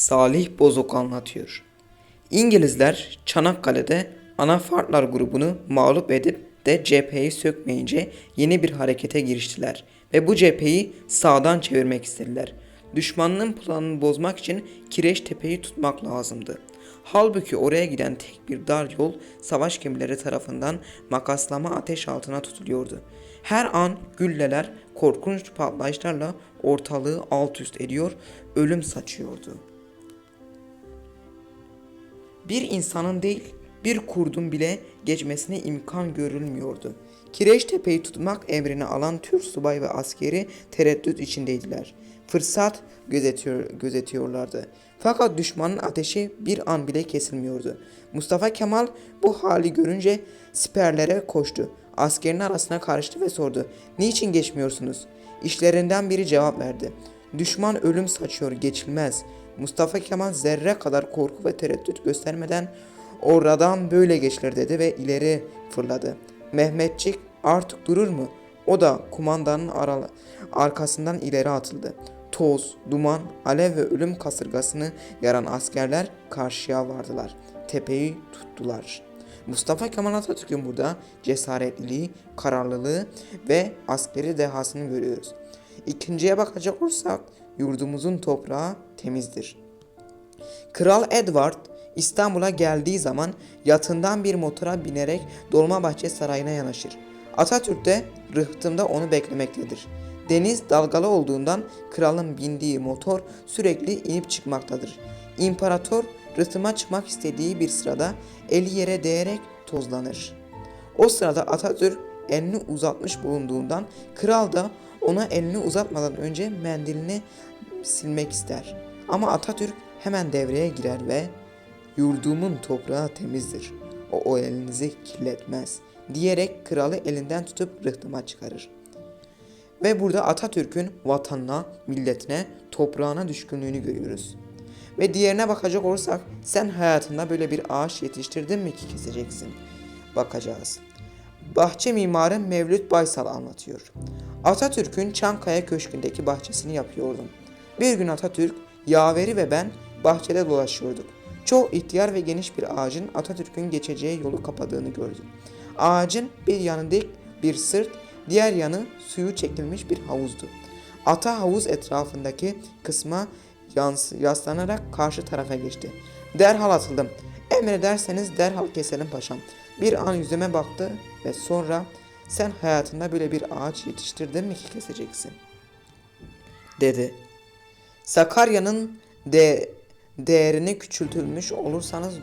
Salih Bozok anlatıyor. İngilizler Çanakkale'de Anafartlar grubunu mağlup edip de cepheyi sökmeyince yeni bir harekete giriştiler ve bu cepheyi sağdan çevirmek istediler. Düşmanın planını bozmak için Kireçtepe'yi tutmak lazımdı. Halbuki oraya giden tek bir dar yol savaş gemileri tarafından makaslama ateş altına tutuluyordu. Her an gülleler korkunç patlayışlarla ortalığı alt üst ediyor, ölüm saçıyordu. Bir insanın değil, bir kurdun bile geçmesine imkan görülmüyordu. Kireçtepe'yi tutmak emrini alan Türk subay ve askeri tereddüt içindeydiler. Fırsat gözetiyor, gözetiyorlardı. Fakat düşmanın ateşi bir an bile kesilmiyordu. Mustafa Kemal bu hali görünce siperlere koştu. Askerin arasına karıştı ve sordu. Niçin geçmiyorsunuz? İşlerinden biri cevap verdi. Düşman ölüm saçıyor geçilmez. Mustafa Kemal zerre kadar korku ve tereddüt göstermeden oradan böyle geçilir dedi ve ileri fırladı. Mehmetçik artık durur mu? O da kumandanın ara- arkasından ileri atıldı. Toz, duman, alev ve ölüm kasırgasını yaran askerler karşıya vardılar. Tepeyi tuttular. Mustafa Kemal Atatürk'ün burada cesaretliliği, kararlılığı ve askeri dehasını görüyoruz. İkinciye bakacak olursak yurdumuzun toprağı temizdir. Kral Edward İstanbul'a geldiği zaman yatından bir motora binerek Dolmabahçe Sarayı'na yanaşır. Atatürk de rıhtımda onu beklemektedir. Deniz dalgalı olduğundan kralın bindiği motor sürekli inip çıkmaktadır. İmparator rıhtıma çıkmak istediği bir sırada eli yere değerek tozlanır. O sırada Atatürk elini uzatmış bulunduğundan kral da ona elini uzatmadan önce mendilini silmek ister. Ama Atatürk hemen devreye girer ve yurdumun toprağı temizdir. O, o elinizi kirletmez diyerek kralı elinden tutup rıhtıma çıkarır. Ve burada Atatürk'ün vatanına, milletine, toprağına düşkünlüğünü görüyoruz. Ve diğerine bakacak olursak sen hayatında böyle bir ağaç yetiştirdin mi ki keseceksin? Bakacağız. Bahçe mimarı Mevlüt Baysal anlatıyor. Atatürk'ün Çankaya Köşkü'ndeki bahçesini yapıyordum. Bir gün Atatürk, Yaveri ve ben bahçede dolaşıyorduk. Çok ihtiyar ve geniş bir ağacın Atatürk'ün geçeceği yolu kapadığını gördüm. Ağacın bir yanı dik bir sırt, diğer yanı suyu çekilmiş bir havuzdu. Ata havuz etrafındaki kısma yans- yaslanarak karşı tarafa geçti. Derhal atıldım. Emrederseniz derhal keselim paşam. Bir an yüzüme baktı ve sonra sen hayatında böyle bir ağaç yetiştirdin mi ki keseceksin? Dedi. Sakarya'nın de değerini küçültülmüş olursanız